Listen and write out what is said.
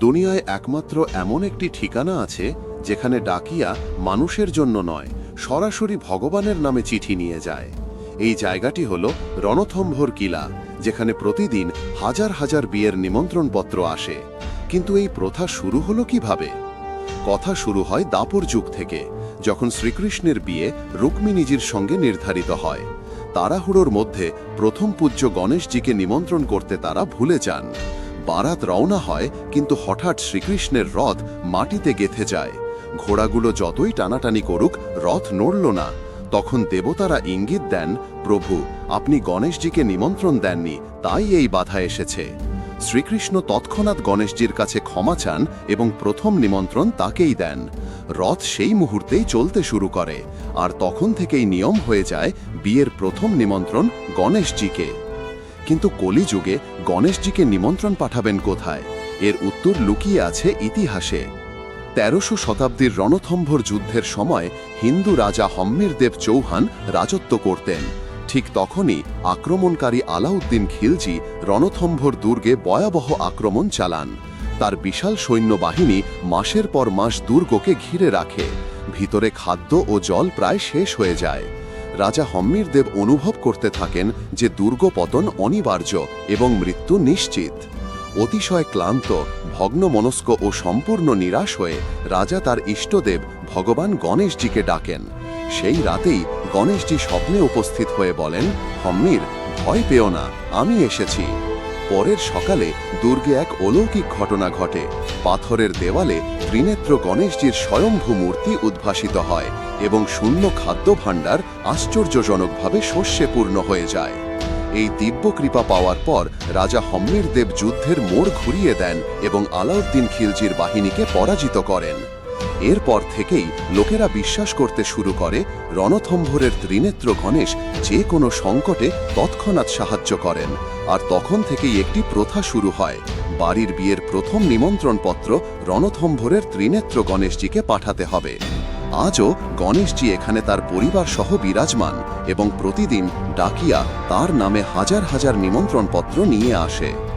দুনিয়ায় একমাত্র এমন একটি ঠিকানা আছে যেখানে ডাকিয়া মানুষের জন্য নয়, সরাসরি ভগবানের নামে চিঠি নিয়ে যায়। এই জায়গাটি হল রণথম্ভর কিলা, যেখানে প্রতিদিন হাজার হাজার বিয়ের নিমন্ত্রণপত্র আসে। কিন্তু এই প্রথা শুরু হলো কীভাবে? কথা শুরু হয় দাপর যুগ থেকে, যখন শ্রীকৃষ্ণের বিয়ে রুক্মিণীজির সঙ্গে নির্ধারিত হয়। তাড়াহুড়োর মধ্যে প্রথম পূজ্য গণেশজিকে নিমন্ত্রণ করতে তারা ভুলে যান। বারাত রওনা হয়, কিন্তু হঠাৎ শ্রীকৃষ্ণের রথ মাটিতে গেথে যায়। ঘোড়াগুলো যতই টানাটানি করুক, রথ নড়ল না। তখন দেবতারা ইঙ্গিত দেন, প্রভু, আপনি গণেশজিকে নিমন্ত্রণ দেননি, তাই এই বাধা এসেছে। শ্রীকৃষ্ণ তৎক্ষণাৎ গণেশজির কাছে ক্ষমা চান এবং প্রথম নিমন্ত্রণ তাকেই দেন। রথ সেই মুহূর্তেই চলতে শুরু করে, আর তখন থেকেই নিয়ম হয়ে যায়, বিয়ের প্রথম নিমন্ত্রণ গণেশজিকে। কিন্তু কলিযুগে গণেশজিকে নিমন্ত্রণ পাঠাবেন কোথায়? এর উত্তর লুকিয়ে আছে ইতিহাসে। তেরোশো শতাব্দীর রণথম্ভর যুদ্ধের সময় হিন্দু রাজা হম্মির দেব চৌহান রাজত্ব করতেন। ঠিক তখনই আক্রমণকারী আলাউদ্দিন খিলজি রণথম্ভর দুর্গে ভয়াবহ আক্রমণ চালান। তার বিশাল সৈন্যবাহিনী মাসের পর মাস দুর্গকে ঘিরে রাখে। ভিতরে খাদ্য ও জল প্রায় শেষ হয়ে যায়। রাজা হম্মির দেব অনুভব করতে থাকেন যে দুর্গ পতন অনিবার্য এবং মৃত্যু নিশ্চিত। অতিশয় ক্লান্ত ভগ্ন মনস্ক ও সম্পূর্ণ নিরাশ হয়ে রাজা তার ইষ্টদেব ভগবান গণেশজিকে ডাকেন। সেই রাতেই গণেশজি স্বপ্নে উপস্থিত হয়ে বলেন, হম্মির, ভয় পেও না, আমি এসেছি। পরের সকালে দুর্গে এক অলৌকিক ঘটনা ঘটে। পাথরের দেওয়ালে ত্রিনেত্র গণেশজির স্বয়ংভূ মূর্তি উদ্ভাসিত হয় এবং শূন্য খাদ্য ভাণ্ডার আশ্চর্যজনকভাবে শস্যে পূর্ণ হয়ে যায়। এই দিব্য কৃপা পাওয়ার পর রাজা হম্মির দেব যুদ্ধের মোড় ঘুরিয়ে দেন এবং আলাউদ্দিন খিলজির বাহিনীকে পরাজিত করেন। এরপর থেকেই লোকেরা বিশ্বাস করতে শুরু করে রণথম্ভরের ত্রিনেত্র গণেশ যে কোনো সংকটে তৎক্ষণাৎ সাহায্য করেন। আর তখন থেকেই একটি প্রথা শুরু হয়। বাড়ির বিয়ের প্রথম নিমন্ত্রণপত্র রণথম্ভরের ত্রিনেত্র গণেশজিকে পাঠাতে হবে। আজও গণেশজি এখানে তার পরিবার সহ বিরাজমান এবং প্রতিদিন ডাকিয়া তার নামে হাজার হাজার নিমন্ত্রণপত্র নিয়ে আসে।